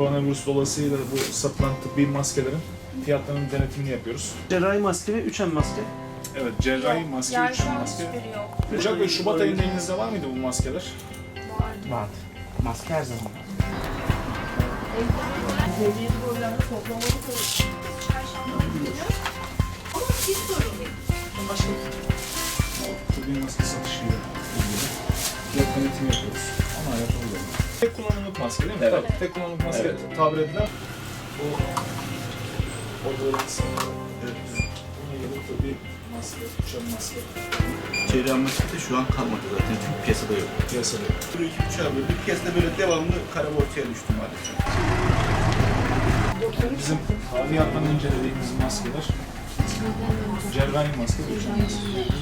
Koronavirüs dolayısıyla bu satılan tıbbi maskelerin fiyatlarının denetimini yapıyoruz. Cerrahi maske ve 3M maske. Evet, cerrahi maske, yani üç şu an maske. hiçbiri yok. Ocak ve Şubat ayında elinizde var mıydı bu maskeler? Vardı. Vardı. Maske her zaman. Devlet programı toplamalı Çarşamba günü. Ama siz sorun değil. Tıbbi maske satışıyla ilgili fiyat denetimi yapıyoruz. Ama yapabiliyorum. Tek kullanımlık maske değil mi? Evet. Tabii, tek kullanımlık maske tabir edilen bu odaların sınırı. Bunun yerine tıbbi maske, uçan maske maske de şu an kalmadı zaten çünkü piyasada yok. piyasada. Bunu iki buçuğa böldük. Piyasada böyle devamlı kara ortaya düştü maalesef. Bizim ameliyattan önce dediğimiz maskeler cerrahi maske, uçan maske.